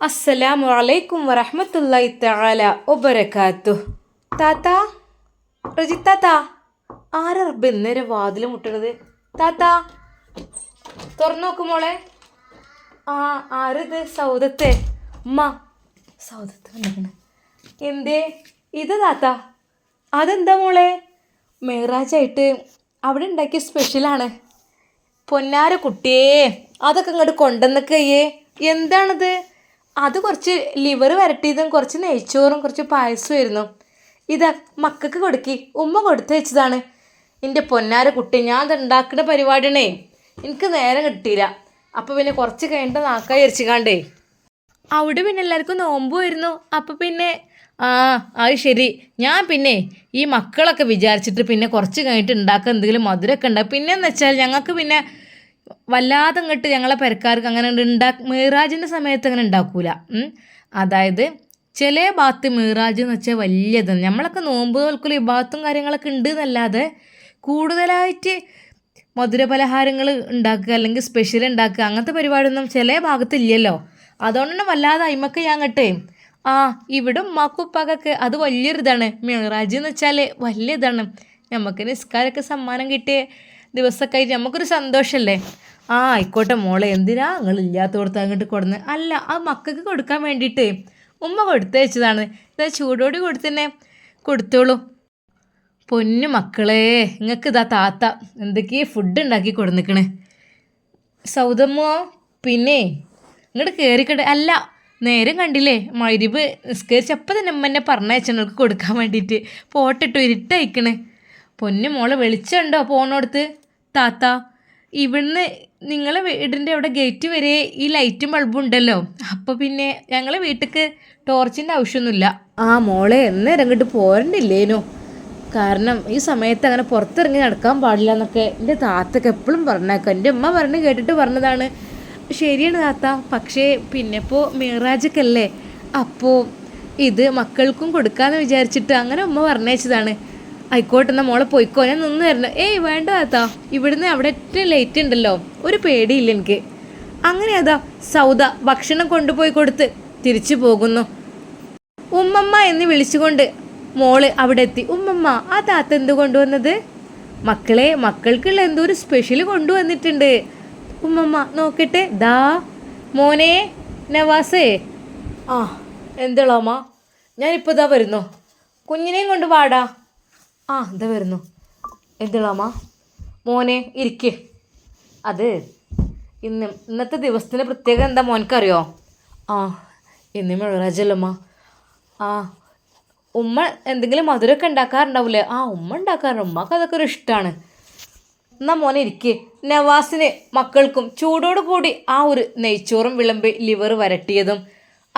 അസ്സലാമു അലൈക്കും വറഹ്മത്തുള്ളാഹി തആല ഒബരക്കാത്തു താത്ത റജി താത്ത ആരാ റബ്ബ് ഇന്നേരെ വാതിൽ മുട്ടണത്? താത്ത തുറന്നു നോക്കും മോളെ. ആ ആരിത്? സൗദത്തെ. ഉമ്മ സൗദത്ത് വന്നിക്കണ് എന്തേ? ഇത് താത്ത അതെന്താ മോളെ? മേറാജായിട്ട് അവിടെ ഉണ്ടാക്കിയ സ്പെഷ്യലാണ്. പൊന്നാര കുട്ടിയേ അതൊക്കെ ഇങ്ങോട്ട് കൊണ്ടുവന്നക്കയ്യേ എന്താണത്? അത് കുറച്ച് ലിവർ വരട്ടിയതും കുറച്ച് നെയ്ച്ചോറും കുറച്ച് പായസമായിരുന്നു ഇതാ മക്കൾക്ക് കൊടുക്കി. ഉമ്മ കൊടുത്തു വെച്ചതാണ്. എന്റെ പൊന്നാര കുട്ടി ഞാൻ അത് ഉണ്ടാക്കുന്ന പരിപാടിയാണേ. എനിക്ക് നേരം കിട്ടിയില്ല. അപ്പോൾ പിന്നെ കുറച്ച് കഴിഞ്ഞിട്ട് നാക്കായി ഇരച്ചിക്കാണ്ടേ അവിടെ പിന്നെ എല്ലാവർക്കും നോമ്പുമായിരുന്നു അപ്പോൾ പിന്നെ ആ അത് ശരി. ഞാൻ പിന്നെ ഈ മക്കളൊക്കെ വിചാരിച്ചിട്ട് പിന്നെ കുറച്ച് കഴിഞ്ഞിട്ട് ഉണ്ടാക്കുക എന്തെങ്കിലും മധുരമൊക്കെ ഉണ്ടാകും പിന്നെ എന്ന് വെച്ചാൽ ഞങ്ങൾക്ക് പിന്നെ വല്ലാതെ ഇങ്ങോട്ട് ഞങ്ങളെ പെരക്കാർക്ക് അങ്ങനെ ഉണ്ടാ മീറാജിന്റെ സമയത്ത് അങ്ങനെ ഉണ്ടാക്കൂല അതായത് ചില ഭാഗത്ത് മീറാജ് എന്ന് വെച്ചാൽ വലിയത്. നമ്മളൊക്കെ നോമ്പ് നോക്കൽ ഈ ഭാഗത്തും കാര്യങ്ങളൊക്കെ ഉണ്ട് എന്നല്ലാതെ കൂടുതലായിട്ട് മധുരപലഹാരങ്ങൾ ഉണ്ടാക്കുക അല്ലെങ്കിൽ സ്പെഷ്യൽ ഉണ്ടാക്കുക അങ്ങനത്തെ പരിപാടിയൊന്നും ചില ഭാഗത്തില്ലല്ലോ അതുകൊണ്ട് തന്നെ വല്ലാതെ അയിമക്ക് ഞാൻ കേട്ടേ ആ ഇവിടെ ഉമ്മാക്കുപ്പാക്കൊക്കെ അത് വലിയൊരു ഇതാണ്. എന്ന് വെച്ചാൽ വലിയ ഇതാണ് നമുക്ക് നിസ്കാരമൊക്കെ സമ്മാനം കിട്ടിയ ദിവസമൊക്കെ ആയിട്ട് നമുക്കൊരു സന്തോഷമല്ലേ ആ ആയിക്കോട്ടെ മോളെ എന്തിനാ? നിങ്ങൾ ഇല്ലാത്തോടത്ത് അങ്ങോട്ട് കൊടുന്ന്. അല്ല ആ മക്കൾക്ക് കൊടുക്കാൻ വേണ്ടിയിട്ട്. ഉമ്മ കൊടുത്തയച്ചതാണ് ഇതാ ചൂടോടി കൊടുത്തന്നെ. കൊടുത്തോളൂ. പൊന്നു മക്കളെ നിങ്ങൾക്ക് ഇതാ താത്ത എന്തൊക്കെയാ ഫുഡ് ഉണ്ടാക്കി കൊടുന്നിക്കണേ. സൗദമ്മോ പിന്നെ ഇങ്ങോട്ട് കയറിക്കട്ടെ അല്ല നേരം കണ്ടില്ലേ മരുവ് നിസ്കരിച്ചപ്പോൾ തന്നെ ഉമ്മ എന്നെ പറഞ്ഞയച്ചങ്ങൾക്ക് കൊടുക്കാൻ വേണ്ടിയിട്ട്. പോട്ടിട്ടു ഇരുട്ടയക്കണേ. പൊന്നു മോളെ വെളിച്ചമുണ്ടോ പോണോടത്ത്? താത്ത ഇവിടുന്ന് നിങ്ങളെ വീടിന്റെ അവിടെ ഗേറ്റ് വരെ ഈ ലൈറ്റും ബൾബും ഉണ്ടല്ലോ. അപ്പോൾ പിന്നെ ഞങ്ങളെ വീട്ടിക്ക് ടോർച്ചിന്റെ ആവശ്യമൊന്നുമില്ല. ആ മോളെ എന്നേരം ഇങ്ങോട്ട് പോരണ്ടില്ലേനോ? കാരണം ഈ സമയത്ത് അങ്ങനെ പുറത്തിറങ്ങി നടക്കാൻ പാടില്ല എന്നൊക്കെ എന്റെ താത്തൊക്കെ എപ്പോഴും പറഞ്ഞേക്കാം. എന്റെ ഉമ്മ പറഞ്ഞ് കേട്ടിട്ട് പറഞ്ഞതാണ്. ശരിയാണ് താത്ത. പക്ഷേ പിന്നെ ഇപ്പോൾ മിറാജൊക്കെ അല്ലേ അപ്പോൾ ഇത് മക്കൾക്കും കൊടുക്കാമെന്ന് വിചാരിച്ചിട്ട് അങ്ങനെ ഉമ്മ പറഞ്ഞയച്ചതാണ്. ആയിക്കോട്ടെ എന്നാ മോളെ പോയിക്കോ. ഞാൻ നിന്ന് തരണം ഏയ് വേണ്ട താത്താ. ഇവിടുന്ന് അവിടെ ഏറ്റവും ലേറ്റ് ഉണ്ടല്ലോ. ഒരു പേടിയില്ല എനിക്ക്. അങ്ങനെ അതാ സൗദ ഭക്ഷണം കൊണ്ടുപോയി കൊടുത്ത് തിരിച്ചു പോകുന്നു. ഉമ്മമ്മ എന്ന് വിളിച്ചുകൊണ്ട് മോൾ അവിടെ എത്തി. ഉമ്മമ്മ ആ താത്ത എന്ത് കൊണ്ടുവന്നത്? മക്കളെ മക്കൾക്കുള്ള എന്തോ ഒരു സ്പെഷ്യൽ കൊണ്ടുവന്നിട്ടുണ്ട്. ഉമ്മമ്മ നോക്കട്ടെ. ദാ മോനെ നവാസേ. ആ എന്താളാമ്മ ഞാനിപ്പോൾ ഇതാ വരുന്നു. കുഞ്ഞിനെയും കൊണ്ട് വാടാ. ആ ഇത് വരുന്നു. എന്താളാമ്മ മോനെ ഇരിക്കേ. അത് ഇന്ന് ഇന്നത്തെ ദിവസത്തിന് പ്രത്യേകത എന്താ മോനക്കറിയോ? ആ ഇന്ന് മിഴറാജല്ലമ്മ ആ ഉമ്മ എന്തെങ്കിലും മധുരമൊക്കെ ഉണ്ടാക്കാറുണ്ടാവില്ലേ ആ ഉമ്മ ഉണ്ടാക്കാറുണ്ട്. ഉമ്മക്ക് അതൊക്കെ ഒരു ഇഷ്ടമാണ് എന്നാൽ മോനെ ഇരിക്ക്. നവാസിന് മക്കൾക്കും ചൂടോട് കൂടി ആ ഒരു നെയ്ച്ചോറും വിളമ്പി ലിവർ വരട്ടിയതും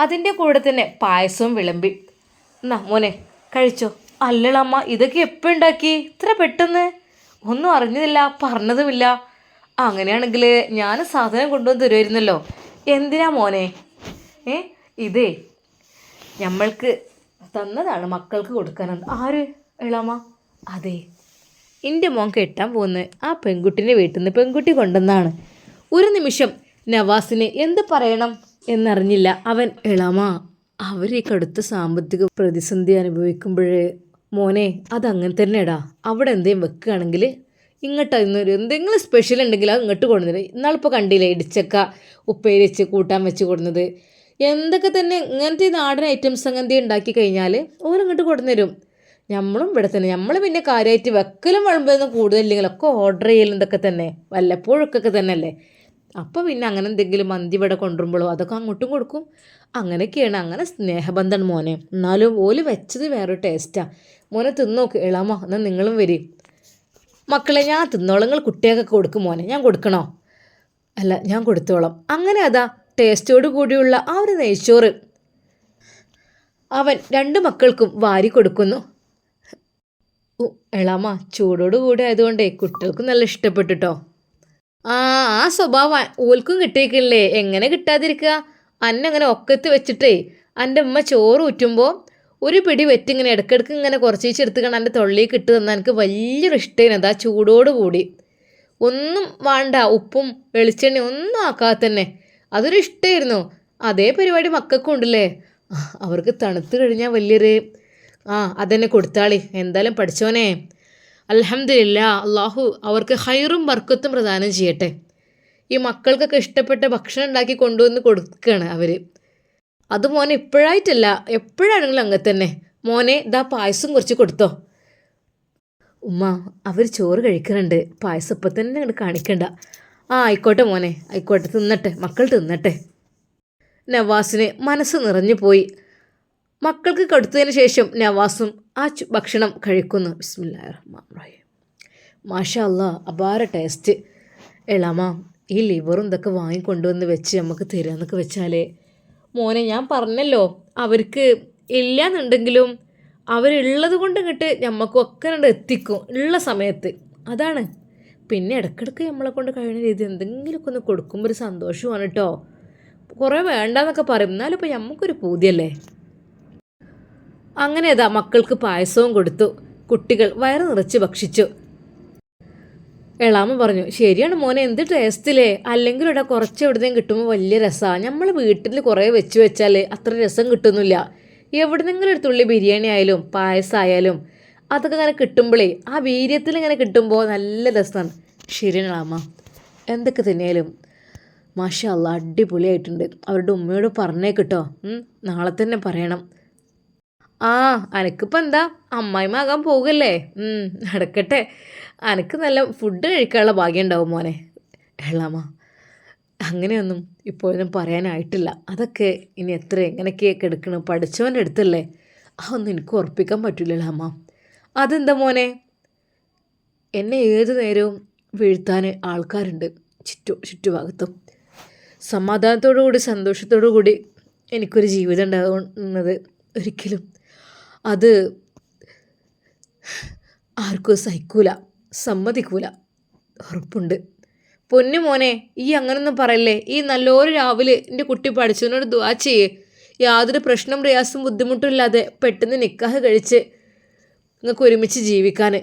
അതിന്റെ കൂടെ തന്നെ പായസവും വിളമ്പി. എന്നാ മോനെ കഴിച്ചോ. അല്ലളമ്മ ഇതൊക്കെ എപ്പോൾ ഉണ്ടാക്കി ഇത്ര പെട്ടെന്ന്? ഒന്നും അറിഞ്ഞതില്ല പറഞ്ഞതുമില്ല. അങ്ങനെയാണെങ്കിൽ ഞാൻ സാധനം കൊണ്ടുവന്ന് തരുമായിരുന്നല്ലോ എന്തിനാ മോനെ? ഏ ഇതേ നമ്മൾക്ക് തന്നതാണ് മക്കൾക്ക് കൊടുക്കാനാണ് ആര്? ഇളമ്മ അതെ. എന്റെ മോൻ കെട്ടാൻ പോകുന്നത് ആ പെൺകുട്ടീന്റെ വീട്ടിൽ നിന്ന് പെൺകുട്ടി കൊണ്ടുവന്നാണ് ഒരു നിമിഷം നവാസിന് എന്ത് പറയണം എന്നറിഞ്ഞില്ല അവൻ. ഇളമ അവരെ കടുത്ത സാമ്പത്തിക പ്രതിസന്ധി അനുഭവിക്കുമ്പോഴേ മോനെ അതങ്ങനെ തന്നെടാ അവിടെ എന്തെങ്കിലും വെക്കുകയാണെങ്കിൽ ഇങ്ങോട്ട് ഒരു എന്തെങ്കിലും സ്പെഷ്യൽ ഉണ്ടെങ്കിൽ അത് ഇങ്ങോട്ട് കൊണ്ടുവന്നത് ഇന്നാളിപ്പോൾ കണ്ടില്ലേ ഇടിച്ചക്ക ഉപ്പേരി വെച്ച് കൂട്ടാൻ വെച്ച് കൊടുക്കുന്നത് എന്തൊക്കെ തന്നെ ഇങ്ങനത്തെ നാടൻ ഐറ്റംസ് അങ്ങനത്തെ ഉണ്ടാക്കി കഴിഞ്ഞാൽ ഓരങ്ങോട്ട് കൊണ്ടുവരും നമ്മളും ഇവിടെ തന്നെ. നമ്മൾ പിന്നെ കാര്യമായിട്ട് വെക്കലും വിളമ്പൊന്നും കൂടുതലില്ലെങ്കിലൊക്കെ ഓർഡർ ചെയ്യലുണ്ടൊക്കെ തന്നെ. വല്ലപ്പോഴൊക്കെ തന്നെ അല്ലേ അപ്പോൾ പിന്നെ അങ്ങനെ എന്തെങ്കിലും മന്തി ഇവിടെ കൊണ്ടുവരുമ്പോഴോ അതൊക്കെ അങ്ങോട്ടും കൊടുക്കും. അങ്ങനെയൊക്കെയാണ്. അങ്ങനെ സ്നേഹബന്ധം മോനെ. എന്നാലും ഓൽ വെച്ചത് വേറൊരു ടേസ്റ്റാണ് മോനെ തിന്നോക്ക്. ഇളാമോ എന്നാൽ നിങ്ങളും വരും. മക്കളെ ഞാൻ തിന്നോളാം നിങ്ങൾ കുട്ടികൾക്കൊക്കെ കൊടുക്കും മോനെ. ഞാൻ കൊടുക്കണോ? അല്ല ഞാൻ കൊടുത്തോളാം. അങ്ങനെ അതാ ടേസ്റ്റോട് കൂടിയുള്ള ആ ഒരു നെയ്ച്ചോറ്. അവൻ രണ്ട് മക്കൾക്കും വാരി കൊടുക്കുന്നു. എളാമ ചൂടോട് കൂടി ആയതുകൊണ്ടേ കുട്ടികൾക്കും നല്ല ഇഷ്ടപ്പെട്ടു കേട്ടോ ആ ആ സ്വഭാവം ഓൽക്കും കിട്ടിയേക്കില്ലേ? എങ്ങനെ കിട്ടാതിരിക്കുക അന്നങ്ങനെ ഒക്കത്ത് വെച്ചിട്ടേ എന്റെ ഉമ്മ ചോറ് ഊറ്റുമ്പോൾ ഒരു പിടി വെറ്റിങ്ങനെ ഇടയ്ക്കിടയ്ക്ക് ഇങ്ങനെ കുറച്ചേച്ച് എടുത്തുകൊണ്ട് എന്റെ തൊള്ളിയിൽ കിട്ടു തന്നാൽ എനിക്ക് വലിയൊരു ഇഷ്ടമാണ് അതാ ചൂടോട് കൂടി. ഒന്നും വേണ്ട ഉപ്പും വെളിച്ചെണ്ണയും ഒന്നും ആക്കാതെ തന്നെ. അതൊരു ഇഷ്ടമായിരുന്നു അതേ പരിപാടി മക്കൾക്കും ഉണ്ടല്ലേ? അവർക്ക് തണുത്ത് കഴിഞ്ഞാൽ വലിയൊരു ആ അതന്നെ കൊടുത്താളി. എന്തായാലും പഠിച്ചോനെ. അലഹമില്ല അള്ളാഹു അവർക്ക് ഹൈറും വർക്കത്തും പ്രദാനം ചെയ്യട്ടെ. ഈ മക്കൾക്കൊക്കെ ഇഷ്ടപ്പെട്ട ഭക്ഷണം ഉണ്ടാക്കി കൊണ്ടുവന്ന് കൊടുക്കുകയാണ് അവർ അത് മോനെ ഇപ്പോഴായിട്ടല്ല എപ്പോഴാണെങ്കിലും അങ്ങനെ തന്നെ. മോനെ ഇതാ പായസം കുറച്ച് കൊടുത്തോ. ഉമ്മ അവർ ചോറ് കഴിക്കുന്നുണ്ട്. പായസം ഇപ്പം തന്നെ അങ്ങോട്ട് കാണിക്കണ്ട. ആ ആയിക്കോട്ടെ മോനെ. ആയിക്കോട്ടെ തിന്നട്ടെ. മക്കൾ തിന്നട്ടെ. നവാസിന് മനസ്സ് നിറഞ്ഞു പോയി. മക്കൾക്ക് കൊടുത്തതിന് ശേഷം നവാസും ആ ഭക്ഷണം കഴിക്കുന്നു. ബിസ്മില്ല റഹ്മാൻ റഹീം മാഷാ അപാര ടേസ്റ്റ്. എളാമ ഈ ലിവറും ഇതൊക്കെ വാങ്ങിക്കൊണ്ടുവന്ന് വെച്ച് നമുക്ക് തരാമെന്നൊക്കെ വെച്ചാലേ മോനെ ഞാൻ പറഞ്ഞല്ലോ അവർക്ക് ഇല്ലാന്നുണ്ടെങ്കിലും അവരുള്ളത് കൊണ്ട് ഇങ്ങോട്ട് ഞമ്മക്കൊക്കെ കണ്ട് എത്തിക്കും ഉള്ള സമയത്ത്. അതാണ്. പിന്നെ ഇടയ്ക്കിടയ്ക്ക് നമ്മളെ കൊണ്ട് കഴിയുന്ന രീതി എന്തെങ്കിലുമൊക്കെ ഒന്ന് കൊടുക്കുമ്പോൾ ഒരു സന്തോഷമാണ് കേട്ടോ കുറേ വേണ്ടെന്നൊക്കെ പറയും. എന്നാലും ഇപ്പോൾ ഞമ്മക്കൊരു പൂതിയല്ലേ? അങ്ങനെ അതാ മക്കൾക്ക് പായസവും കൊടുത്തു. കുട്ടികൾ വയറ് നിറച്ച് ഭക്ഷിച്ചു. എളാമ പറഞ്ഞു ശരിയാണ് മോനെ എന്ത് ടേസ്റ്റിലേ അല്ലെങ്കിൽ ഇവിടെ കുറച്ച് എവിടുന്നേലും കിട്ടുമ്പോൾ വലിയ രസമാണ് നമ്മൾ വീട്ടിൽ കുറേ വെച്ച് വെച്ചാൽ അത്ര രസം കിട്ടുന്നില്ല. എവിടുന്നെങ്കിലും ഒരു തുള്ളി ബിരിയാണി ആയാലും പായസമായാലും അതൊക്കെ ഇങ്ങനെ കിട്ടുമ്പോഴേ ആ വീര്യത്തിൽ ഇങ്ങനെ കിട്ടുമ്പോൾ നല്ല രസമാണ് ശരിയാണ് എളാമ എന്തൊക്കെ തന്നെയാലും മാഷാ അല്ല അടിപൊളിയായിട്ടുണ്ട്. അവരുടെ ഉമ്മയോട് പറഞ്ഞേ കിട്ടോ നാളെ തന്നെ പറയണം. ആ അനക്കിപ്പോൾ എന്താ? അമ്മായിമാകാൻ പോകല്ലേ? നടക്കട്ടെ. അനക്ക് നല്ല ഫുഡ് കഴിക്കാനുള്ള ഭാഗ്യം ഉണ്ടാവും മോനെ. എള്ളാമ അങ്ങനെയൊന്നും ഇപ്പോഴൊന്നും പറയാനായിട്ടില്ല. അതൊക്കെ ഇനി എത്ര എങ്ങനെയൊക്കെയൊക്കെ എടുക്കണം? പഠിച്ചവന്റെ അടുത്തല്ലേ? അതൊന്നും എനിക്ക് ഉറപ്പിക്കാൻ പറ്റില്ല അമ്മ അതെന്താ മോനെ? എന്നെ ഏത് നേരവും വീഴ്ത്താൻ ആൾക്കാരുണ്ട് ചുറ്റു ചുറ്റുഭാഗത്തും. സമാധാനത്തോടു കൂടി സന്തോഷത്തോടു കൂടി എനിക്കൊരു ജീവിതം ഉണ്ടാകുന്നത് ഒരിക്കലും അത് ആർക്കും സഹിക്കൂല. സമ്മതിക്കൂല. ഉറപ്പുണ്ട്. പൊന്നു മോനെ ഈ അങ്ങനൊന്നും പറയല്ലേ? ഈ നല്ലൊരു രാവിലെ എന്റെ കുട്ടി പഠിച്ചതിനോട് ദുവാ ചെയ്യേ. യാതൊരു പ്രശ്നം പ്രയാസം ബുദ്ധിമുട്ടും ഇല്ലാതെ പെട്ടെന്ന് നിക്കാഹ് കഴിച്ച് നിങ്ങൾക്ക് ഒരുമിച്ച് ജീവിക്കാൻ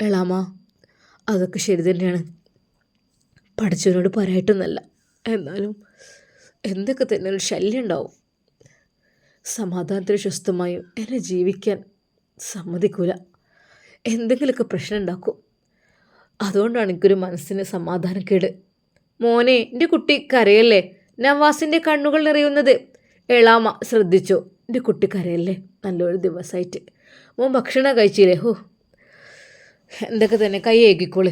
എളാമ അതൊക്കെ ശരി തന്നെയാണ്. പഠിച്ചവനോട് പറയായിട്ടൊന്നല്ല എന്നാലും എന്തൊക്കെ തന്നെ ഒരു ശല്യം ഉണ്ടാവും. സമാധാനത്തിന് സ്വസ്ഥമായും എന്നെ ജീവിക്കാൻ സമ്മതിക്കൂല. എന്തെങ്കിലുമൊക്കെ പ്രശ്നം ഉണ്ടാക്കും അതുകൊണ്ടാണ് എനിക്കൊരു മനസ്സിന് സമാധാനക്കേട്. മോനെ എന്റെ കുട്ടി കരയല്ലേ? നവാസിന്റെ കണ്ണുകൾ നിറയുന്നത്. എളാമ ശ്രദ്ധിച്ചു? എന്റെ കുട്ടി കരയല്ലേ? നല്ലൊരു ദിവസമായിട്ട് മോൻ ഭക്ഷണം കഴിച്ചില്ലേ? ഹോ. എന്തൊക്കെ തന്നെ കൈ ഏകിക്കോൾ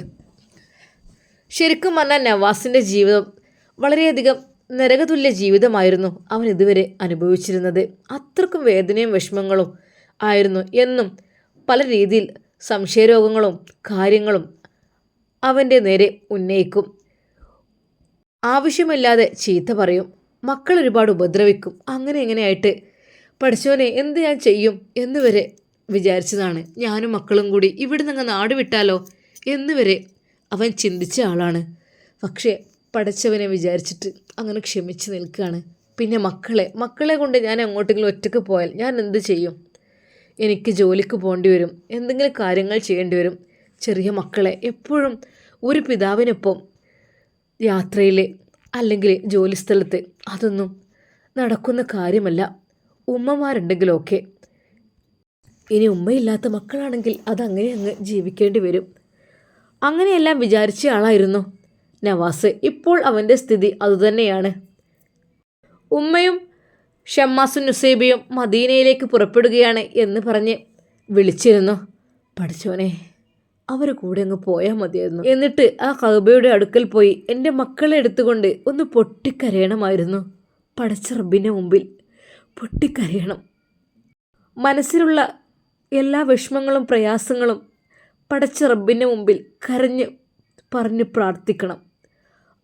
ശരിക്കും പറഞ്ഞാൽ നവാസിന്റെ ജീവിതം വളരെയധികം നരകതുല്യ ജീവിതമായിരുന്നു അവൻ ഇതുവരെ അനുഭവിച്ചിരുന്നത്. അത്രക്കും വേദനയും വിഷമങ്ങളും ആയിരുന്നു എന്നും പല രീതിയിൽ സംശയരോഗങ്ങളും കാര്യങ്ങളും അവന്റെ നേരെ ഉന്നയിക്കും. ആവശ്യമില്ലാതെ ചീത്ത പറയും. മക്കൾ ഒരുപാട് ഉപദ്രവിക്കും. അങ്ങനെ എങ്ങനെയായിട്ട് പഠിച്ചവനെ എന്ത് ഞാൻ ചെയ്യും എന്ന് വരെ വിചാരിച്ചതാണ്. ഞാനും മക്കളും കൂടി ഇവിടെ നിന്ന് നാട് വിട്ടാലോ എന്ന് വരെ അവൻ ചിന്തിച്ച ആളാണ്. പക്ഷേ പഠിച്ചവനെ വിചാരിച്ചിട്ട് അങ്ങനെ ക്ഷമിച്ച് നിൽക്കുകയാണ്. പിന്നെ മക്കളെ മക്കളെ കൊണ്ട് ഞാൻ എങ്ങോട്ടെങ്കിലും ഒറ്റയ്ക്ക് പോയാൽ ഞാൻ എന്ത് ചെയ്യും? എനിക്ക് ജോലിക്ക് പോകേണ്ടി വരും. എന്തെങ്കിലും കാര്യങ്ങൾ ചെയ്യേണ്ടി വരും. ചെറിയ മക്കളെ എപ്പോഴും ഒരു പിതാവിനൊപ്പം യാത്രയിൽ അല്ലെങ്കിൽ ജോലിസ്ഥലത്ത് അതൊന്നും നടക്കുന്ന കാര്യമല്ല. ഉമ്മമാരുണ്ടെങ്കിലൊക്കെ. ഇനി ഉമ്മയില്ലാത്ത മക്കളാണെങ്കിൽ അതങ്ങനെ അങ്ങ് ജീവിക്കേണ്ടി വരും. അങ്ങനെയെല്ലാം വിചാരിച്ച ആളായിരുന്നു നവാസ്. ഇപ്പോൾ അവന്റെ സ്ഥിതി അതുതന്നെയാണ്. ഉമ്മയും ഷമ്മാസും നുസൈബയും മദീനയിലേക്ക് പുറപ്പെടുകയാണ് എന്ന് പറഞ്ഞ് വിളിച്ചിരുന്നു. പഠിച്ചോനെ അവർ കൂടെ അങ്ങ് പോയാൽ മതിയായിരുന്നു. എന്നിട്ട് ആ കൗബയുടെ അടുക്കൽ പോയി എന്റെ മക്കളെ എടുത്തുകൊണ്ട് ഒന്ന് പൊട്ടിക്കരയണമായിരുന്നു. പടച്ച റബ്ബിന്റെ മുമ്പിൽ പൊട്ടിക്കരയണം. മനസ്സിലുള്ള എല്ലാ വിഷമങ്ങളും പ്രയാസങ്ങളും പടച്ച റബ്ബിന്റെ മുമ്പിൽ കരഞ്ഞ് പറഞ്ഞ് പ്രാർത്ഥിക്കണം.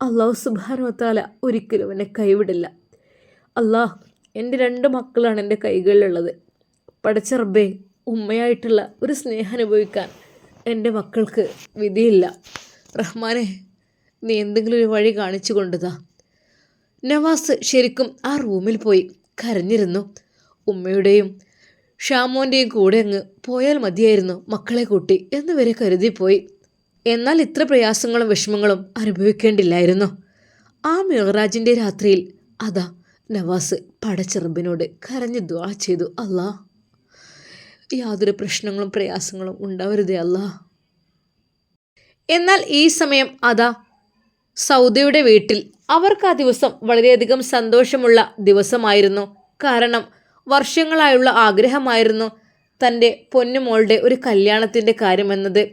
അള്ളാഹു സുബാനുവത്താല ഒരിക്കലും എന്നെ കൈവിടില്ല. അള്ളാഹ് എന്റെ രണ്ട് മക്കളാണ് എന്റെ കൈകളിലുള്ളത്. പടച്ച റബ്ബേ ഉമ്മയായിട്ടുള്ള ഒരു സ്നേഹം അനുഭവിക്കാൻ എന്റെ മക്കൾക്ക് വിധിയില്ല. റഹ്മാനെ നീ എന്തെങ്കിലും ഒരു വഴി കാണിച്ചു കൊണ്ടുതാ. നവാസ് ശരിക്കും ആ റൂമിൽ പോയി കരഞ്ഞിരുന്നു. ഉമ്മയുടെയും ഷാമോന്റെയും കൂടെ അങ്ങ് പോയാൽ മതിയായിരുന്നു മക്കളെ കൂട്ടി എന്ന് വരെ കരുതിപ്പോയി എന്നാൽ ഇത്ര പ്രയാസങ്ങളും വിഷമങ്ങളും അനുഭവിക്കേണ്ടില്ലായിരുന്നു. ആ മിഹറാജിന്റെ രാത്രിയിൽ അതാ നവാസ് പടച്ചെറുമ്പിനോട് കരഞ്ഞ് ദ്വാ ചെയ്തു അല്ലാ യാതൊരു പ്രശ്നങ്ങളും പ്രയാസങ്ങളും ഉണ്ടാവരുതേ അല്ലാ. എന്നാൽ ഈ സമയം അതാ സൗദയുടെ വീട്ടിൽ അവർക്ക് ആ ദിവസം വളരെയധികം സന്തോഷമുള്ള ദിവസമായിരുന്നു. കാരണം വർഷങ്ങളായുള്ള ആഗ്രഹമായിരുന്നു തന്റെ പൊന്നുമോളുടെ ഒരു കല്യാണത്തിന്റെ കാര്യമെന്നത്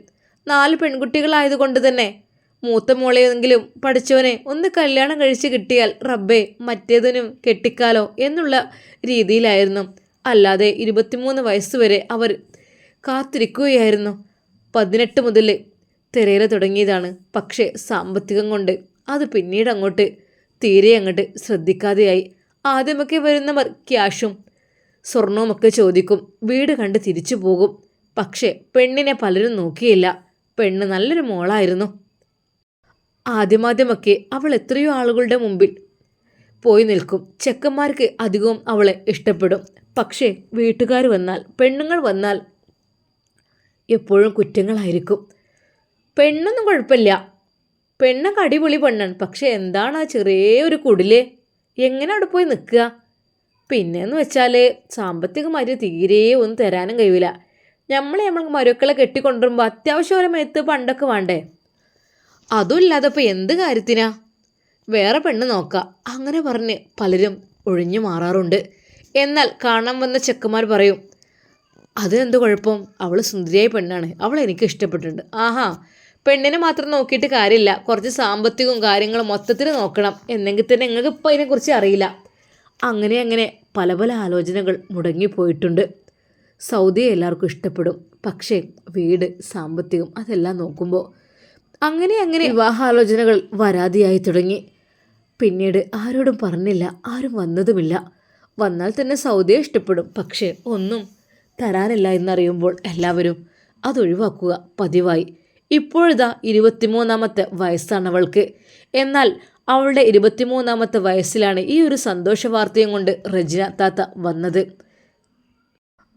നാല് പെൺകുട്ടികളായതുകൊണ്ട് തന്നെ മൂത്ത മോളെയെങ്കിലും പഠിച്ചവനെ ഒന്ന് കല്യാണം കഴിച്ച് കിട്ടിയാൽ റബ്ബേ മറ്റേതിനും കെട്ടിക്കാലോ എന്നുള്ള രീതിയിലായിരുന്നു. അല്ലാതെ ഇരുപത്തിമൂന്ന് വയസ്സുവരെ അവർ കാത്തിരിക്കുകയായിരുന്നു. പതിനെട്ട് മുതൽ തിരയില തുടങ്ങിയതാണ്. പക്ഷേ സാമ്പത്തികം കൊണ്ട് അത് പിന്നീട് അങ്ങോട്ട് തീരെ അങ്ങോട്ട് ശ്രദ്ധിക്കാതെയായി. ആദ്യമൊക്കെ വരുന്നവർ ക്യാഷും സ്വർണവുമൊക്കെ ചോദിക്കും. വീട് കണ്ട് തിരിച്ചു പോകും. പക്ഷേ പെണ്ണിനെ പലരും നോക്കിയില്ല. പെണ്ണ് നല്ലൊരു മോളായിരുന്നു. ആദ്യമാദ്യമൊക്കെ അവൾ എത്രയോ ആളുകളുടെ മുമ്പിൽ പോയി നിൽക്കും. ചെക്കന്മാർക്ക് അധികവും അവളെ ഇഷ്ടപ്പെടും. പക്ഷേ വീട്ടുകാർ വന്നാൽ പെണ്ണുങ്ങൾ വന്നാൽ എപ്പോഴും കുറ്റങ്ങളായിരിക്കും. പെണ്ണൊന്നും കുഴപ്പമില്ല. പെണ്ണൊക്കെ അടിപൊളി പെണ്ണാണ്. പക്ഷേ എന്താണ് ആ ചെറിയ ഒരു കുടിൽ? എങ്ങനെ അവിടെ പോയി നിൽക്കുക? പിന്നെയെന്ന് വെച്ചാൽ സാമ്പത്തികമായിട്ട് തീരെ ഒന്നും തരാനും കഴിയില്ല നമ്മളെ നമ്മൾ മരുക്കളെ കെട്ടിക്കൊണ്ടുവരുമ്പോൾ അത്യാവശ്യം ഒരു മേത്ത് പണ്ടൊക്കെ വേണ്ടേ? അതും ഇല്ലാതെ ഇപ്പോൾ എന്ത് കാര്യത്തിനാ? വേറെ പെണ്ണ് നോക്കാം. അങ്ങനെ പറഞ്ഞ് പലരും ഒഴിഞ്ഞു മാറാറുണ്ട്. എന്നാൽ കാണാൻ വന്ന ചെക്കന്മാർ പറയും അതെന്ത് കുഴപ്പം? അവൾ സുന്ദരിയായ പെണ്ണാണ്. അവൾ എനിക്ക് ഇഷ്ടപ്പെട്ടിട്ടുണ്ട്. ആഹാ പെണ്ണിനെ മാത്രം നോക്കിയിട്ട് കാര്യമില്ല. കുറച്ച് സാമ്പത്തികവും കാര്യങ്ങളും മൊത്തത്തിൽ നോക്കണം. എന്നെങ്കിൽ തന്നെ നിങ്ങൾക്ക് ഇപ്പോൾ അതിനെക്കുറിച്ച് അറിയില്ല. അങ്ങനെ അങ്ങനെ പല പല ആലോചനകൾ മുടങ്ങിപ്പോയിട്ടുണ്ട് സൗദിയെ എല്ലാവർക്കും ഇഷ്ടപ്പെടും. പക്ഷേ വീട് സാമ്പത്തികം അതെല്ലാം നോക്കുമ്പോൾ അങ്ങനെ അങ്ങനെ. വിവാഹാലോചനകൾ വരാതെയായി തുടങ്ങി. പിന്നീട് ആരോടും പറഞ്ഞില്ല ആരും വന്നതുമില്ല. വന്നാൽ തന്നെ സൗദിയെ ഇഷ്ടപ്പെടും പക്ഷേ ഒന്നും തരാനില്ല എന്നറിയുമ്പോൾ എല്ലാവരും അതൊഴിവാക്കുക പതിവായി. ഇപ്പോഴിതാ ഇരുപത്തിമൂന്നാമത്തെ വയസ്സാണ് അവൾക്ക്. എന്നാൽ അവളുടെ ഇരുപത്തിമൂന്നാമത്തെ വയസ്സിലാണ് ഈ ഒരു സന്തോഷ വാർത്തയും കൊണ്ട് റജിന താത്ത വന്നത്.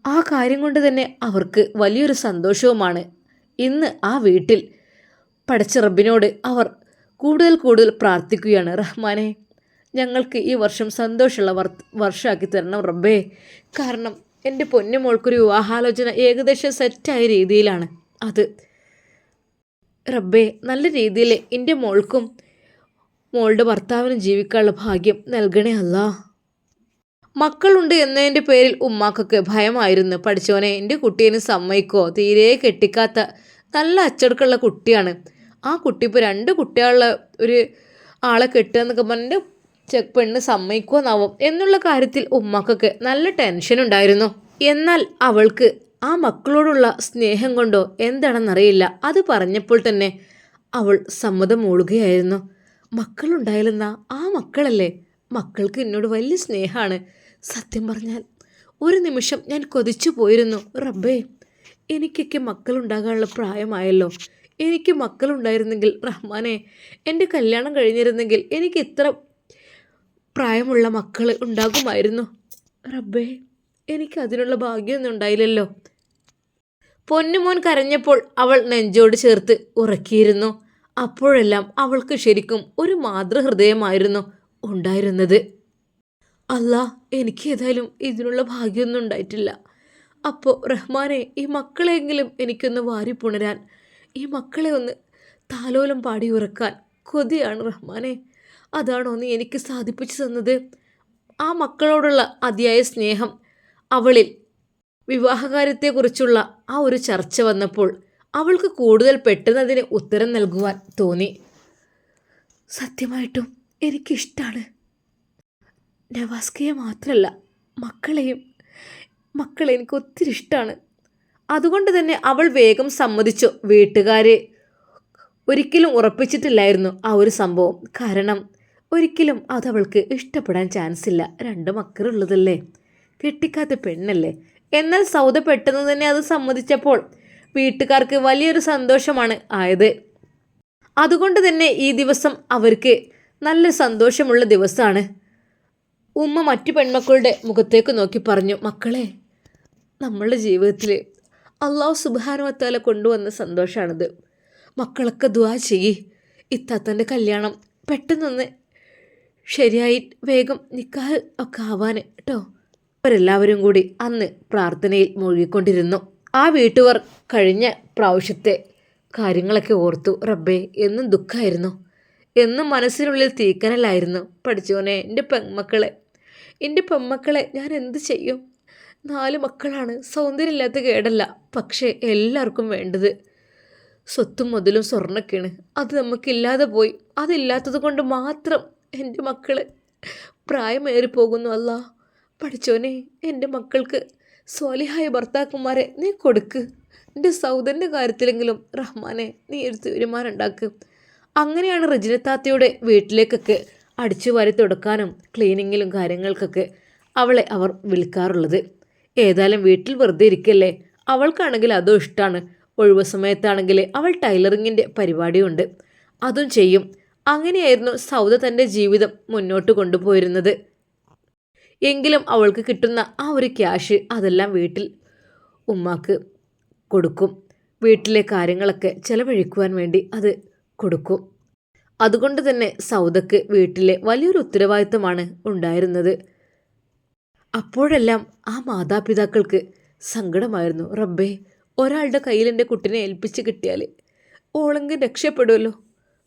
ആ കാര്യം കൊണ്ട് തന്നെ അവർക്ക് വലിയൊരു സന്തോഷവുമാണ്. ഇന്ന് ആ വീട്ടിൽ പടച്ച റബ്ബിനോട് അവർ കൂടുതൽ കൂടുതൽ പ്രാർത്ഥിക്കുകയാണ്. റഹ്മാനെ ഞങ്ങൾക്ക് ഈ വർഷം സന്തോഷമുള്ള വർ വർഷമാക്കി തരണം റബ്ബേ. കാരണം എന്റെ പൊന്നുമോൾക്കൊരു വിവാഹാലോചന ഏകദേശം സെറ്റായ രീതിയിലാണ്. അത് റബ്ബേ നല്ല രീതിയിൽ എന്റെ മോൾക്കും മോളുടെ ഭർത്താവിനും ജീവിക്കാനുള്ള ഭാഗ്യം നൽകണേ അല്ല. മക്കളുണ്ട് എന്നതിന്റെ പേരിൽ ഉമ്മാക്കൊക്കെ ഭയമായിരുന്നു. പഠിച്ചവനെ എന്റെ കുട്ടീനെ സമ്മതിക്കോ? തീരെ കെട്ടിക്കാത്ത നല്ല അച്ചടക്കമുള്ള കുട്ടിയാണ്. ആ കുട്ടി ഇപ്പോൾ രണ്ട് കുട്ടികളുള്ള ഒരു ആളെ കെട്ടുക എന്നൊക്കെ പറഞ്ഞിട്ട് ചെ പെണ്ണ് സമ്മതിക്കുമെന്നാവും എന്നുള്ള കാര്യത്തിൽ ഉമ്മക്കൊക്കെ നല്ല ടെൻഷൻ ഉണ്ടായിരുന്നു. എന്നാൽ അവൾക്ക് ആ മക്കളോടുള്ള സ്നേഹം കൊണ്ടോ എന്താണെന്നറിയില്ല. അത് പറഞ്ഞപ്പോൾ തന്നെ അവൾ സമ്മതം മൂളുകയായിരുന്നു. മക്കളുണ്ടായിരുന്ന ആ മക്കളല്ലേ? മക്കൾക്ക് എന്നോട് വലിയ സ്നേഹമാണ്. സത്യം പറഞ്ഞാൽ ഒരു നിമിഷം ഞാൻ കൊതിച്ചു പോയിരുന്നു. റബ്ബേ എനിക്കൊക്കെ മക്കളുണ്ടാകാനുള്ള പ്രായമായല്ലോ. എനിക്ക് മക്കളുണ്ടായിരുന്നെങ്കിൽ റഹ്മാനെ എന്റെ കല്യാണം കഴിഞ്ഞിരുന്നെങ്കിൽ എനിക്ക് ഇത്ര പ്രായമുള്ള മക്കൾ ഉണ്ടാകുമായിരുന്നു. റബ്ബേ എനിക്ക് അതിനുള്ള ഭാഗ്യമൊന്നും ഉണ്ടായില്ലല്ലോ. പൊന്നുമോൻ കരഞ്ഞപ്പോൾ അവൾ നെഞ്ചോട് ചേർത്ത് ഉറക്കിയിരുന്നു. അപ്പോഴെല്ലാം അവൾക്ക് ശരിക്കും ഒരു മാതൃഹൃദയമായിരുന്നു ഉണ്ടായിരുന്നത്. അല്ല എനിക്ക് ഏതായാലും ഇതിനുള്ള ഭാഗ്യമൊന്നും ഉണ്ടായിട്ടില്ല. അപ്പോൾ റഹ്മാനെ ഈ മക്കളെങ്കിലും എനിക്കൊന്ന് വാരിപ്പുണരാൻ ഈ മക്കളെ ഒന്ന് താലോലം പാടി ഉറക്കാൻ കൊതിയാണ് റഹ്മാനെ. അതാണോ നീ എനിക്ക് സാധിപ്പിച്ചു തന്നത്? ആ മക്കളോടുള്ള അതിയായ സ്നേഹം അവളിൽ. വിവാഹകാര്യത്തെക്കുറിച്ചുള്ള ആ ഒരു ചർച്ച വന്നപ്പോൾ അവൾക്ക് കൂടുതൽ പെട്ടെന്ന് അതിന് ഉത്തരം നൽകുവാൻ തോന്നി. സത്യമായിട്ടും എനിക്കിഷ്ടമാണ് നവാസ്കയെ മാത്രമല്ല മക്കളെയും മക്കളെ എനിക്ക് ഒത്തിരി ഇഷ്ടമാണ് അതുകൊണ്ട് തന്നെ അവൾ വേഗം സമ്മതിച്ചു. വീട്ടുകാരെ ഒരിക്കലും ഉറപ്പിച്ചിട്ടില്ലായിരുന്നു ആ ഒരു സംഭവം. കാരണം ഒരിക്കലും അതവൾക്ക് ഇഷ്ടപ്പെടാൻ ചാൻസ് ഇല്ല രണ്ട് മക്കളുള്ളതല്ലേ കെട്ടിക്കാത്ത പെണ്ണല്ലേ? എന്നാൽ സൗദ പെട്ടെന്ന് തന്നെ അത് സമ്മതിച്ചപ്പോൾ വീട്ടുകാർക്ക് വലിയൊരു സന്തോഷമാണ് ആയത്. അതുകൊണ്ട് തന്നെ ഈ ദിവസം അവർക്ക് നല്ല സന്തോഷമുള്ള ദിവസമാണ്. ഉമ്മ മറ്റു പെൺമക്കളുടെ മുഖത്തേക്ക് നോക്കി പറഞ്ഞു മക്കളെ നമ്മളുടെ ജീവിതത്തിൽ അള്ളാഹു സുബാനുവത്താല കൊണ്ടുവന്ന സന്തോഷമാണിത് മക്കളൊക്കെ ദുവാ ചെയ്യേ. ഇത്താത്തന്റെ കല്യാണം പെട്ടെന്നൊന്ന് ശരിയായി വേഗം നിക്കാഹ് ഒക്കെ ആവാൻ കേട്ടോ അവരെല്ലാവരും കൂടി അന്ന് പ്രാർത്ഥനയിൽ മുഴുകിക്കൊണ്ടിരുന്നു. ആ വീട്ടുകാർ കഴിഞ്ഞ പ്രാവശ്യത്തെ കാര്യങ്ങളൊക്കെ ഓർത്തു. റബ്ബേ എന്നും ദുഃഖമായിരുന്നു എന്നും മനസ്സിനുള്ളിൽ തീക്കനലായിരുന്നു. പഠിച്ചോനെ എന്റെ പെൺമക്കളെ എന്റെ പെൺമക്കളെ ഞാൻ എന്ത് ചെയ്യും? നാല് മക്കളാണ്. സൗന്ദര്യമില്ലാത്ത കേടല്ല. പക്ഷേ എല്ലാവർക്കും വേണ്ടത് സ്വത്തും മുതലും സ്വർണൊക്കെയാണ്. അത് നമുക്കില്ലാതെ പോയി. അതില്ലാത്തത് കൊണ്ട് മാത്രം എന്റെ മക്കൾ പ്രായമേറി പോകുന്നു അല്ല. പഠിച്ചോനെ എന്റെ മക്കൾക്ക് സ്വാലിഹായ ഭർത്താക്കന്മാരെ നീ കൊടുക്ക്. എന്റെ സൗദന്റെ കാര്യത്തിലെങ്കിലും റഹ്മാനെ നീ ഒരു തീരുമാനമുണ്ടാക്ക്. അങ്ങനെയാണ് റജിനത്താത്തയുടെ വീട്ടിലേക്കൊക്കെ അടിച്ചു വാരി തുടക്കാനും ക്ലീനിങ്ങിലും കാര്യങ്ങൾക്കൊക്കെ അവളെ അവർ വിളിക്കാറുള്ളത്. ഏതായാലും വീട്ടിൽ വെറുതെ ഇരിക്കല്ലേ? അവൾക്കാണെങ്കിൽ അതും ഇഷ്ടമാണ് ഒഴിവ് സമയത്താണെങ്കിൽ അവൾ ടൈലറിങ്ങിന്റെ പരിപാടിയുണ്ട്. അതും ചെയ്യും. അങ്ങനെയായിരുന്നു സൗദ തന്റെ ജീവിതം മുന്നോട്ട് കൊണ്ടുപോയിരുന്നത്. എങ്കിലും അവൾക്ക് കിട്ടുന്ന ആ ഒരു ക്യാഷ് അതെല്ലാം വീട്ടിൽ ഉമ്മാക്ക് കൊടുക്കും. വീട്ടിലെ കാര്യങ്ങളൊക്കെ ചെലവഴിക്കുവാൻ വേണ്ടി അത് കൊടുക്കും. അതുകൊണ്ട് തന്നെ സൗദക്ക് വീട്ടിലെ വലിയൊരു ഉത്തരവാദിത്തമാണ് ഉണ്ടായിരുന്നത്. അപ്പോഴെല്ലാം ആ മാതാപിതാക്കൾക്ക് സങ്കടമായിരുന്നു. റബ്ബേ ഒരാളുടെ കയ്യിൽ എന്റെ കുട്ടിനെ ഏൽപ്പിച്ച് കിട്ടിയാൽ ഓളെങ്കിൽ രക്ഷപ്പെടുമല്ലോ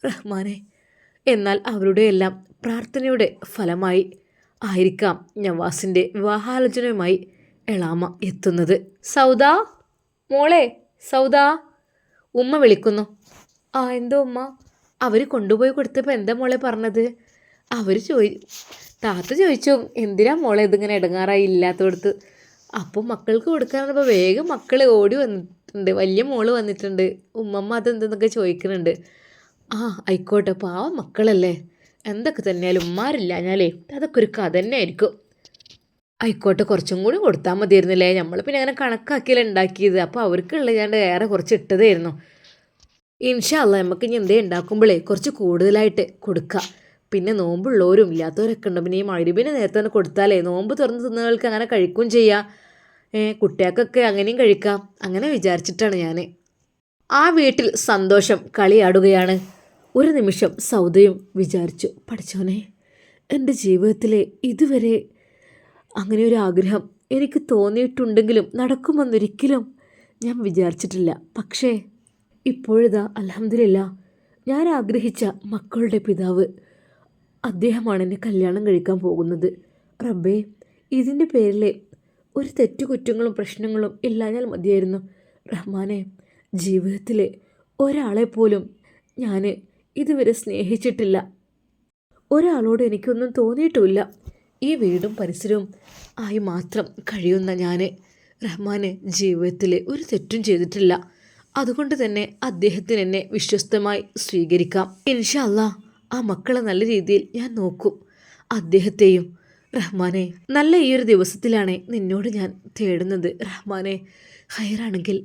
റഹ്മാനെ. എന്നാൽ അവരുടെ എല്ലാം പ്രാർത്ഥനയുടെ ഫലമായി ആയിരിക്കാം നവാസിന്റെ വിവാഹാലോചനയുമായി എളാമ എത്തുന്നത്. സൗദാ മോളെ സൗദാ. ഉമ്മ വിളിക്കുന്നു. ആ എന്തോ ഉമ്മ? അവർ കൊണ്ടുപോയി കൊടുത്തപ്പോൾ എന്താ മോളെ പറഞ്ഞത്? അവർ ചോദി താത്ത ചോദിച്ചു എന്തിനാ മോളെ ഇതിങ്ങനെ ഇടങ്ങാറായി ഇല്ലാത്തടത്ത്? അപ്പോൾ മക്കൾക്ക് കൊടുക്കാനപ്പോൾ വേഗം മക്കൾ ഓടി വന്നിട്ടുണ്ട്. വലിയ മോൾ വന്നിട്ടുണ്ട്. ഉമ്മമ്മ അതെന്തെന്നൊക്കെ ചോദിക്കുന്നുണ്ട്. ആ ആയിക്കോട്ടെ. പാവം മക്കളല്ലേ. എന്തൊക്കെ തന്നെയാലും ഉമ്മാരില്ല ഞാലേ അതൊക്കെ ഒരു കഥ തന്നെ ആയിരിക്കും ആയിക്കോട്ടെ. കുറച്ചും കൂടി കൊടുത്താൽ മതിയായിരുന്നില്ലേ. നമ്മൾ പിന്നെ അങ്ങനെ കണക്കാക്കിയല്ലേ ഉണ്ടാക്കിയത് അപ്പോൾ അവർക്കുള്ള ഞാൻ ഏറെ കുറച്ച് ഇട്ടതായിരുന്നു. ഇൻഷാല്ല നമുക്ക് ഇനി എന്തേ ഉണ്ടാക്കുമ്പോഴേ കുറച്ച് കൂടുതലായിട്ട് കൊടുക്കുക പിന്നെ നോമ്പുള്ളവരും ഇല്ലാത്തവരൊക്കെ ഉണ്ട്. പിന്നെ ഈ മഴുപിന് നേരത്തെ തന്നെ കൊടുത്താലേ നോമ്പ് തുറന്ന് തിന്നവർക്ക് അങ്ങനെ കഴിക്കുകയും ചെയ്യാം. കുട്ടികൾക്കൊക്കെ അങ്ങനെയും കഴിക്കാം. അങ്ങനെ വിചാരിച്ചിട്ടാണ് ഞാൻ ആ വീട്ടിൽ സന്തോഷം കളിയാടുകയാണ്. ഒരു നിമിഷം സൗദയും വിചാരിച്ചു പഠിച്ചോനെ എന്റെ ജീവിതത്തിലെ ഇതുവരെ അങ്ങനെ ഒരു ആഗ്രഹം എനിക്ക് തോന്നിയിട്ടുണ്ടെങ്കിലും നടക്കുമെന്നൊരിക്കലും ഞാൻ വിചാരിച്ചിട്ടില്ല. പക്ഷേ ഇപ്പോഴിതാ അലഹമില്ല ഞാൻ ആഗ്രഹിച്ച മക്കളുടെ പിതാവ് അദ്ദേഹമാണ് എന്നെ കല്യാണം കഴിക്കാൻ പോകുന്നത്. റബ്ബേ ഇതിന്റെ പേരിൽ ഒരു തെറ്റുകുറ്റങ്ങളും പ്രശ്നങ്ങളും ഇല്ലാഞ്ഞാൽ മതിയായിരുന്നു. റഹ്മാനെ ജീവിതത്തിൽ ഒരാളെ പോലും ഞാൻ ഇതുവരെ സ്നേഹിച്ചിട്ടില്ല. ഒരാളോട് എനിക്കൊന്നും തോന്നിയിട്ടുമില്ല. ഈ വീടും പരിസരവും ആയി മാത്രം കഴിയുന്ന ഞാൻ റഹ്മാന് ജീവിതത്തിൽ ഒരു തെറ്റും ചെയ്തിട്ടില്ല. അതുകൊണ്ട് തന്നെ അദ്ദേഹത്തിന് എന്നെ വിശ്വസ്തമായി സ്വീകരിക്കാം. ഇൻഷല്ല ആ മക്കളെ നല്ല രീതിയിൽ ഞാൻ നോക്കും. അദ്ദേഹത്തെയും റഹ്മാനെ നല്ല ഈ ഒരു ദിവസത്തിലാണ് നിന്നോട് ഞാൻ തേടുന്നത്. റഹ്മാനെ ഹയറാണെങ്കിൽ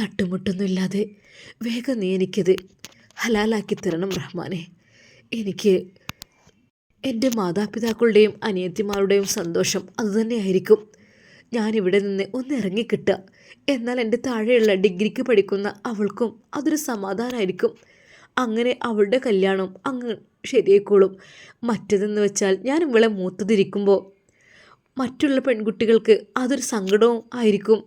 തട്ടുമുട്ടൊന്നുമില്ലാതെ വേഗം നീ എനിക്കത് ഹലാലാക്കി തരണം റഹ്മാനെ. എനിക്ക് എന്റെ മാതാപിതാക്കളുടെയും അനിയത്തിമാരുടെയും സന്തോഷം അതുതന്നെയായിരിക്കും. ഞാനിവിടെ നിന്ന് ഒന്ന് ഇറങ്ങിക്കിട്ടുക. എന്നാൽ എന്റെ താഴെയുള്ള ഡിഗ്രിക്ക് പഠിക്കുന്ന അവൾക്കും അതൊരു സമാധാനമായിരിക്കും. അങ്ങനെ അവളുടെ കല്യാണം അങ്ങ് ശരിയായിക്കോളും. മറ്റതെന്ന് വെച്ചാൽ ഞാൻ ഇവളെ മൂത്തതിരിക്കുമ്പോൾ മറ്റുള്ള പെൺകുട്ടികൾക്ക് അതൊരു സങ്കടവും ആയിരിക്കും.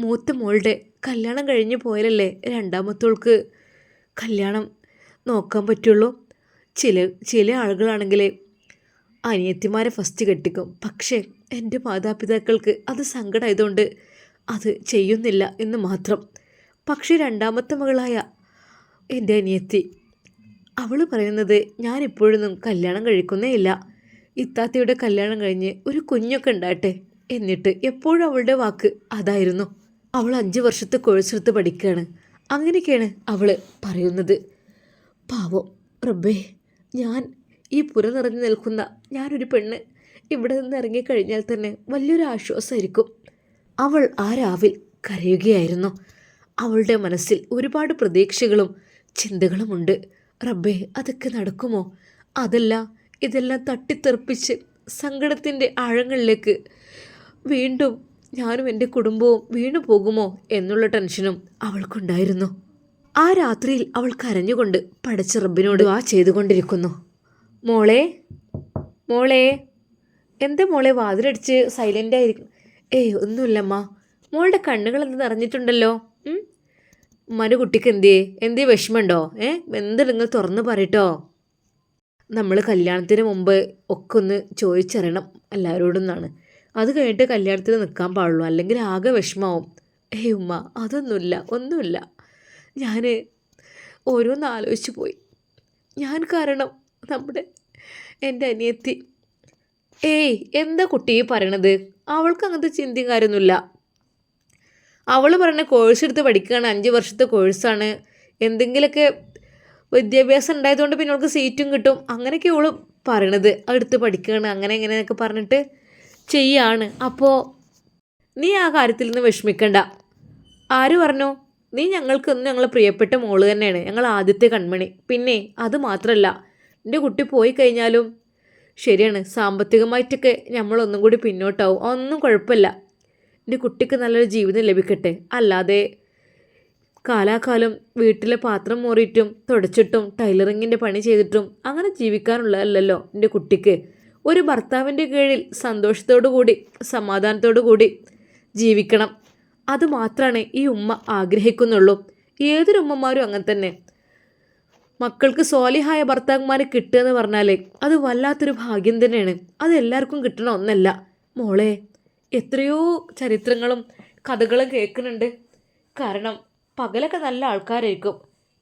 മൂത്ത മോളുടെ കല്യാണം കഴിഞ്ഞു പോയാലല്ലേ രണ്ടാമത്തോൾക്ക് കല്യാണം നോക്കാൻ പറ്റുള്ളൂ? ചില ചില ആളുകളാണെങ്കിൽ അനിയത്തിമാരെ ഫസ്റ്റ് കെട്ടിക്കും. പക്ഷേ എന്റെ മാതാപിതാക്കൾക്ക് അത് സങ്കടമായതുകൊണ്ട് അത് ചെയ്യുന്നില്ല എന്ന് മാത്രം. പക്ഷേ രണ്ടാമത്തെ മകളായ എന്റെ അനിയത്തി. അവൾ പറയുന്നത് ഞാനിപ്പോഴൊന്നും കല്യാണം കഴിക്കുന്നേ ഇല്ല. ഇത്താത്തയുടെ കല്യാണം കഴിഞ്ഞ് ഒരു കുഞ്ഞൊക്കെ ഉണ്ടാട്ടെ എന്നിട്ട് എപ്പോഴും അവളുടെ വാക്ക് അതായിരുന്നു. അവൾ അഞ്ച് വർഷത്തെ കോഴ്സെടുത്ത് പഠിക്കുകയാണ്. അങ്ങനെയൊക്കെയാണ് അവൾ പറയുന്നത്. പാവോ റബ്ബേ ഞാൻ ഈ പുര നിറഞ്ഞു നിൽക്കുന്ന ഞാനൊരു പെണ്ണ് ഇവിടെ നിന്ന് ഇറങ്ങിക്കഴിഞ്ഞാൽ തന്നെ വലിയൊരു ആശ്വാസമായിരിക്കും. അവൾ ആ രാവിൽ കരയുകയായിരുന്നു. അവളുടെ മനസ്സിൽ ഒരുപാട് പ്രതീക്ഷകളും ചിന്തകളുമുണ്ട്. റബ്ബേ അതൊക്കെ നടക്കുമോ? അതല്ല ഇതെല്ലാം തട്ടിത്തെറിപ്പിച്ച് സങ്കടത്തിന്റെ ആഴങ്ങളിലേക്ക് വീണ്ടും ഞാനും എന്റെ കുടുംബവും വീണു പോകുമോ എന്നുള്ള ടെൻഷനും അവൾക്കുണ്ടായിരുന്നു. ആ രാത്രിയിൽ അവൾ കരഞ്ഞുകൊണ്ട് പടച്ച റബ്ബിനോട് ആ ചെയ്തുകൊണ്ടിരിക്കുന്നു. മോളെ മോളെ എന്താ മോളെ വാതിലടിച്ച് സൈലന്റായിരിക്കും ഏയ് ഒന്നുമില്ലമ്മ. മോളുടെ കണ്ണുകൾ എന്ത് നിറഞ്ഞിട്ടുണ്ടല്ലോ? ഉമ്മാന്റെ കുട്ടിക്ക് എന്തേ എന്തേ വിഷമമുണ്ടോ? ഏ? എന്താ നിങ്ങൾ തുറന്ന് പറയട്ടോ. നമ്മൾ കല്യാണത്തിന് മുമ്പ് ഒക്കെ ഒന്ന് ചോദിച്ചറിയണം എല്ലാവരോടും എന്നാണ്. അത് കഴിഞ്ഞിട്ട് കല്യാണത്തിന് നിൽക്കാൻ പാടുള്ളൂ. അല്ലെങ്കിൽ ആകെ വിഷമാവും ഏയ് ഉമ്മ അതൊന്നുമില്ല ഒന്നുമില്ല. ഞാൻ ഓരോന്ന് ആലോചിച്ച് പോയി. ഞാൻ കാരണം നമ്മുടെ എന്റെ അനിയത്തി. ഏയ് എന്താ കുട്ടി പറയണത്? അവൾക്ക് അങ്ങനത്തെ ചിന്തയും കാര്യമൊന്നുമില്ല. അവൾ പറഞ്ഞ കോഴ്സ് എടുത്ത് പഠിക്കുകയാണ്. അഞ്ച് വർഷത്തെ കോഴ്സാണ് എന്തെങ്കിലുമൊക്കെ വിദ്യാഭ്യാസം ഉണ്ടായതുകൊണ്ട് പിന്നെ അവൾക്ക് സീറ്റും കിട്ടും. അങ്ങനെയൊക്കെ അവൾ പറയണത്. അടുത്ത് പഠിക്കുകയാണ്. അങ്ങനെ ഇങ്ങനെയൊക്കെ പറഞ്ഞിട്ട് ചെയ്യാണ്. അപ്പോൾ നീ ആ കാര്യത്തിൽ നിന്ന് വിഷമിക്കണ്ട. ആര് പറഞ്ഞു? നീ ഞങ്ങൾക്കൊന്നും ഞങ്ങളെ പ്രിയപ്പെട്ട മോൾ തന്നെയാണ്. ഞങ്ങൾ ആദ്യത്തെ കൺമണി. പിന്നെ അത് മാത്രമല്ല എന്റെ കുട്ടി പോയി കഴിഞ്ഞാലും ശരിയാണ്. സാമ്പത്തികമായിട്ടൊക്കെ നമ്മളൊന്നും കൂടി പിന്നോട്ടാവും. ഒന്നും കുഴപ്പമില്ല. എന്റെ കുട്ടിക്ക് നല്ലൊരു ജീവിതം ലഭിക്കട്ടെ. അല്ലാതെ കാലാകാലം വീട്ടിലെ പാത്രം മോറിയിട്ടും തുടച്ചിട്ടും ടൈലറിങ്ങിന്റെ പണി ചെയ്തിട്ടും അങ്ങനെ ജീവിക്കാനുള്ളതല്ലല്ലോ എന്റെ കുട്ടിക്ക്. ഒരു ഭർത്താവിന്റെ കീഴിൽ സന്തോഷത്തോടു കൂടി സമാധാനത്തോടു കൂടി ജീവിക്കണം. അതുമാത്രമാണ് ഈ ഉമ്മ ആഗ്രഹിക്കുന്നുള്ളൂ. ഏതൊരു ഉമ്മമാരും അങ്ങനെ തന്നെ. മക്കൾക്ക് സ്വാലിഹായ ഭർത്താക്കന്മാർ കിട്ടുക എന്ന് പറഞ്ഞാൽ അത് വല്ലാത്തൊരു ഭാഗ്യം തന്നെയാണ്. അത് എല്ലാവർക്കും കിട്ടണ ഒന്നല്ല. മോളെ എത്രയോ ചരിത്രങ്ങളും കഥകളും കേൾക്കുന്നുണ്ട്. കാരണം പകലൊക്കെ നല്ല ആൾക്കാരായിരിക്കും.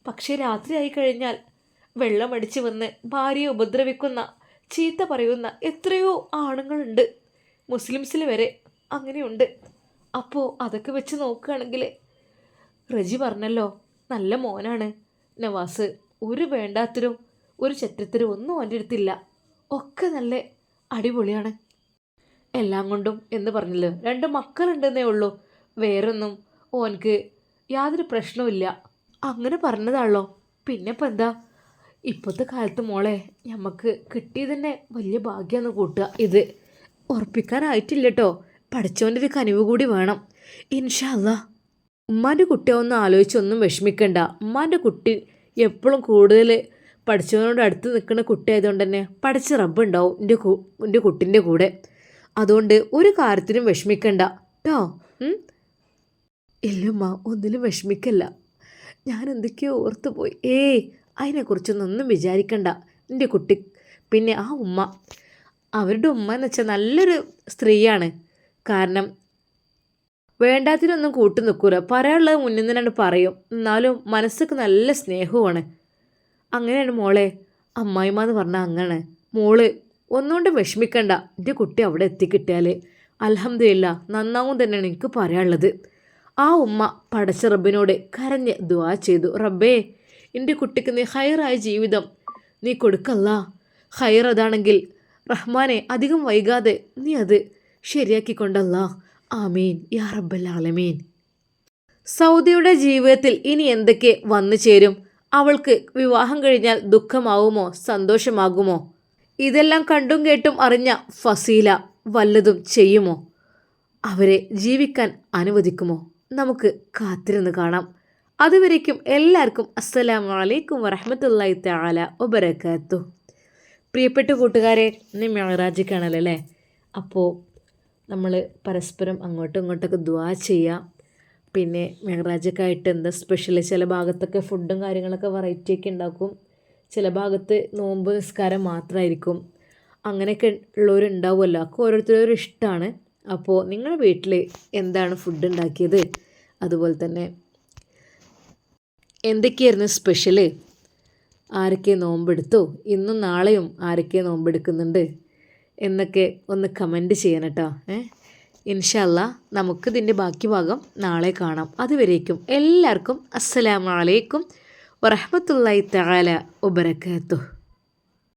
പക്ഷേ രാത്രിയായി കഴിഞ്ഞാൽ വെള്ളമടിച്ച് വന്ന് ഭാര്യയെ ഉപദ്രവിക്കുന്ന ചീത്ത പറയുന്ന എത്രയോ ആണുങ്ങളുണ്ട്. മുസ്ലിംസിൽ വരെ അങ്ങനെയുണ്ട്. അപ്പോൾ അതൊക്കെ വെച്ച് നോക്കുകയാണെങ്കിൽ റജി പറഞ്ഞല്ലോ നല്ല മോനാണ്. നവാസ് ഒരു വേണ്ടാത്തരും ഒരു ചെറ്റത്തരും ഒന്നും അവന്റെ അടുത്തില്ല. ഒക്കെ നല്ല അടിപൊളിയാണ്. എല്ലാം കൊണ്ടും എന്ന് പറഞ്ഞല്ലോ? രണ്ട് മക്കളുണ്ടെന്നേ ഉള്ളൂ. വേറൊന്നും ഓനക്ക് യാതൊരു പ്രശ്നവുമില്ല അങ്ങനെ പറഞ്ഞതാണല്ലോ. പിന്നെ ഇപ്പം എന്താ? ഇപ്പോഴത്തെ കാലത്ത് മോളെ നമുക്ക് കിട്ടിയത് തന്നെ വലിയ ഭാഗ്യമാണ് കൂട്ടുക. ഇത് ഉറപ്പിക്കാനായിട്ടില്ല കേട്ടോ പഠിച്ചവന്റെ ഒരു കനിവ് കൂടി വേണം. ഇൻഷല്ല ഉമ്മാന്റെ കുട്ടിയെ ഒന്ന് ആലോചിച്ചൊന്നും വിഷമിക്കണ്ട. ഉമ്മാന്റെ കുട്ടി എപ്പോഴും കൂടുതൽ പഠിച്ചവനോട് അടുത്ത് നിൽക്കുന്ന കുട്ടിയായതുകൊണ്ട് തന്നെ പഠിച്ച റബ്ബുണ്ടാവും എന്റെ എന്റെ കുട്ടിന്റെ കൂടെ. അതുകൊണ്ട് ഒരു കാര്യത്തിനും വിഷമിക്കണ്ട. കേട്ടോ ഇല്ലമ്മ ഒന്നിലും വിഷമിക്കല്ല. ഞാൻ എന്തൊക്കെയോ ഓർത്തു പോയി ഏയ് അതിനെക്കുറിച്ചൊന്നും ഒന്നും വിചാരിക്കണ്ട. എന്റെ കുട്ടി പിന്നെ ആ ഉമ്മ. അവരുടെ ഉമ്മ എന്ന് വെച്ചാൽ നല്ലൊരു സ്ത്രീയാണ്. കാരണം വേണ്ടാത്തിനൊന്നും കൂട്ടു നിൽക്കൂല പറയാനുള്ളത് മുന്നിൽ നിന്നാണ് പറയും. എന്നാലും മനസ്സൊക്കെ നല്ല സ്നേഹവുമാണ്. അങ്ങനെയാണ് മോളെ. അമ്മായിമ്മ എന്ന് പറഞ്ഞാൽ അങ്ങനെ മോൾ ഒന്നുകൊണ്ടും വിഷമിക്കണ്ട. എന്റെ കുട്ടി അവിടെ എത്തിക്കിട്ടിയാൽ അലഹമില്ല നന്നാവും തന്നെയാണ് എനിക്ക് പറയാനുള്ളത്. ആ ഉമ്മ പടച്ച റബ്ബിനോട് കരഞ്ഞ് ദുവാ ചെയ്തു. റബ്ബേ എന്റെ കുട്ടിക്ക് നീ ഹയറായ ജീവിതം നീ കൊടുക്കല്ല. ഹയർ അതാണെങ്കിൽ റഹ്മാനെ അധികം വൈകാതെ നീ അത് ശരിയാക്കിക്കൊണ്ടല്ല. ആമീൻ. യാ റബ്ബൽ ആലമീൻ. സൗദിയുടെ ജീവിതത്തിൽ ഇനി എന്തൊക്കെ വന്നു ചേരും? അവൾക്ക് വിവാഹം കഴിഞ്ഞാൽ ദുഃഖമാവുമോ? സന്തോഷമാകുമോ? ഇതെല്ലാം കണ്ടും കേട്ടും അറിഞ്ഞ ഫസീല വല്ലതും ചെയ്യുമോ? അവരെ ജീവിക്കാൻ അനുവദിക്കുമോ? നമുക്ക് കാത്തിരുന്ന് കാണാം. അതുവരേക്കും എല്ലാവർക്കും അസ്സലാമു അലൈക്കും വറഹമത്തല്ലായി താല ഒബരക്കാത്തു പ്രിയപ്പെട്ട കൂട്ടുകാരെ ഇന്ന് മെഹറാജിക്കാണല്ലോ അല്ലേ? അപ്പോൾ നമ്മൾ പരസ്പരം അങ്ങോട്ടും ഇങ്ങോട്ടൊക്കെ ദ്വാ ചെയ്യാം. പിന്നെ മെഹറാജൊക്കെ ആയിട്ട് എന്താ സ്പെഷ്യൽ ചില ഭാഗത്തൊക്കെ ഫുഡും കാര്യങ്ങളൊക്കെ വെറൈറ്റിയൊക്കെ ഉണ്ടാക്കും. ചില ഭാഗത്ത് നോമ്പ് നിസ്കാരം മാത്രമായിരിക്കും അങ്ങനെയൊക്കെ ഉള്ളവരുണ്ടാവുമല്ലോ. ഒക്കെ ഓരോരുത്തരും ഇഷ്ടമാണ് അപ്പോൾ നിങ്ങളുടെ വീട്ടിൽ എന്താണ് ഫുഡ് ഉണ്ടാക്കിയത്? അതുപോലെ തന്നെ എന്തൊക്കെയായിരുന്നു സ്പെഷ്യൽ ആരൊക്കെ നോമ്പെടുത്തു? ഇന്നും നാളെയും ആരൊക്കെ നോമ്പെടുക്കുന്നുണ്ട്? എന്നൊക്കെ ഒന്ന് കമന്റ് ചെയ്യണം കേട്ടോ ഏ? ഇൻഷല്ല നമുക്കിതിന്റെ ബാക്കി ഭാഗം നാളെ കാണാം. അതുവരേക്കും എല്ലാവർക്കും അസ്സലാമലൈക്കും വറഹമത്തല്ലായി തആല വബറകാതുഹു